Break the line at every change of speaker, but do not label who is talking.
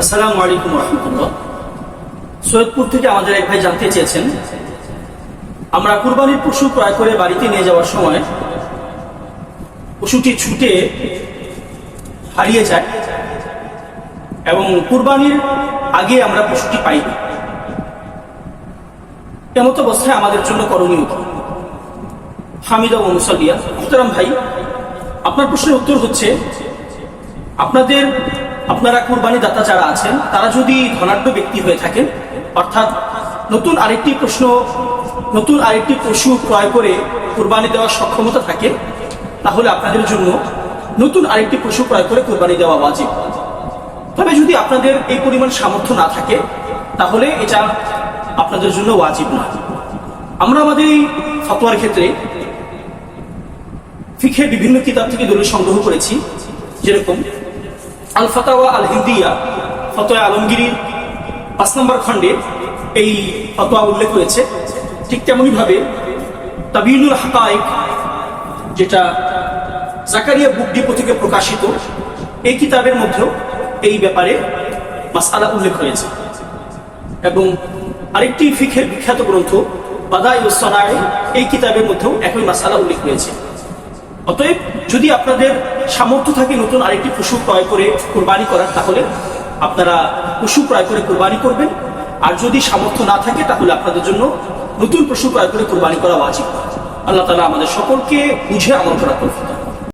আসসালামু আলাইকুম রহমতুল্লাহ সৈয়দপুর থেকে আমাদের এক ভাই জানতে চেয়েছেন, আমরা কুরবানির পশু ক্রয় করে বাড়িতে নিয়ে যাওয়ার সময় পশুটি ছুটে হারিয়ে যায় এবং কুরবানির আগে আমরা পশুটি পাই। এমতো অবস্থায় আমাদের জন্য করণীয়? হামিদা ও মুসাল্লিয়া, মোহতারাম ভাই, আপনার প্রশ্নের উত্তর হচ্ছে, আপনাদের আপনারা কুরবানি দাতা যারা আছেন, তারা যদি ধনাঢ্য ব্যক্তি হয়ে থাকেন, অর্থাৎ নতুন আরেকটি প্রশ্ন, নতুন আরেকটি পশু ক্রয় করে কুরবানি দেওয়ার সক্ষমতা থাকে, তাহলে আপনাদের জন্য নতুন আরেকটি পশু ক্রয় করে কুরবানি দেওয়া বাজিব তবে যদি আপনাদের এই পরিমাণ সামর্থ্য না থাকে, তাহলে এটা আপনাদের জন্য ওয়াজিব না। আমরা আমাদের এই ফতোয়ার ক্ষেত্রে ফিখের বিভিন্ন কিতাব থেকে দলিল সংগ্রহ করেছি, যেরকম আল ফাতাওয়া আল হিন্দিয়া ফতোয়া আলমগিরির পাঁচ নম্বর খণ্ডে এই ফতোয়া উল্লেখ করেছে। ঠিক তেমনি ভাবে তাবিনুল হাকাইক যেটা জাকারিয়া বুক ডিপো থেকে প্রকাশিত, এই কিতাবের মধ্যেও এই ব্যাপারে মাসালা উল্লেখ হয়েছে। এবং আরেকটি ফিখের বিখ্যাত গ্রন্থ বাদাই ও সনায় এই কিতাবের মধ্যেও একই মাসালা উল্লেখ হয়েছে। অতএব যদি আপনাদের সামর্থ্য থাকে নতুন আরেকটি পশু ক্রয় করে কোরবানি করার, তাহলে আপনারা পশু ক্রয় করে কোরবানি করবেন। আর যদি সামর্থ্য না থাকে, তাহলে আপনাদের জন্য নতুন পশু ক্রয় করে কোরবানি করা উচিত আল্লাহ তালা আমাদের সকলকে বুঝে আমল করা করতে